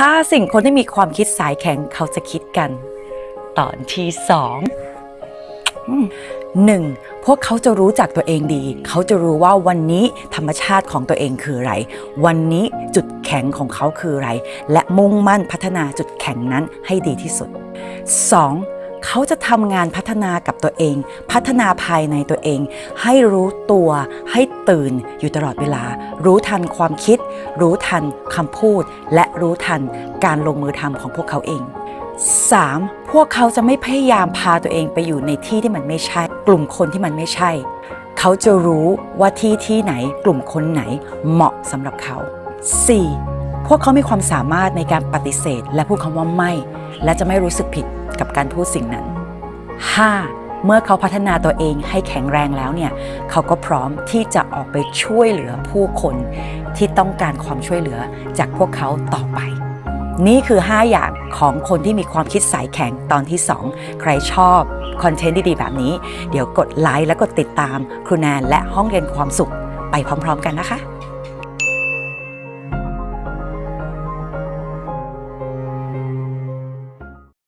5 สิ่งคนที่มีความคิดสายแข็งเขาจะคิดกัน ตอนที่สองหนึ่งพวกเขาจะรู้จักตัวเองดี เขาจะรู้ว่าวันนี้ธรรมชาติของตัวเองคืออะไร วันนี้จุดแข็งของเขาคืออะไร และมุ่งมั่นพัฒนาจุดแข็งนั้นให้ดีที่สุด 2. เขาจะทำงานพัฒนากับตัวเอง พัฒนาภายในตัวเอง ให้รู้ตัว ให้ตื่นอยู่ตลอดเวลา รู้ทันความคิด รู้ทันคำพูด และรู้ทันการลงมือทำของพวกเขาเอง 3. พวกเขาจะไม่พยายามพาตัวเองไปอยู่ในที่ที่มันไม่ใช่ กลุ่มคนที่มันไม่ใช่ เขาจะรู้ว่าที่ที่ไหนกลุ่มคนไหนเหมาะสำหรับเขา 4. พวกเขามีความสามารถในการปฏิเสธ และพูดคำว่าไม่ และจะไม่รู้สึกผิดกับการพูดสิ่งนั้น 5. เมื่อเขาพัฒนาตัวเองให้แข็งแรงแล้วเนี่ยเขาก็พร้อมที่จะออกไปช่วยเหลือผู้คนที่ต้องการความช่วยเหลือจากพวกเขาต่อไป นี่คือ 5 อย่างของคนที่มีความคิดสายแข็งตอนที่ 2 ใครชอบคอนเทนต์ดีๆ แบบนี้ เดี๋ยวกดไลค์และกดติดตามครูแนนและห้องเรียนความสุขไปพร้อม ๆ กันนะคะ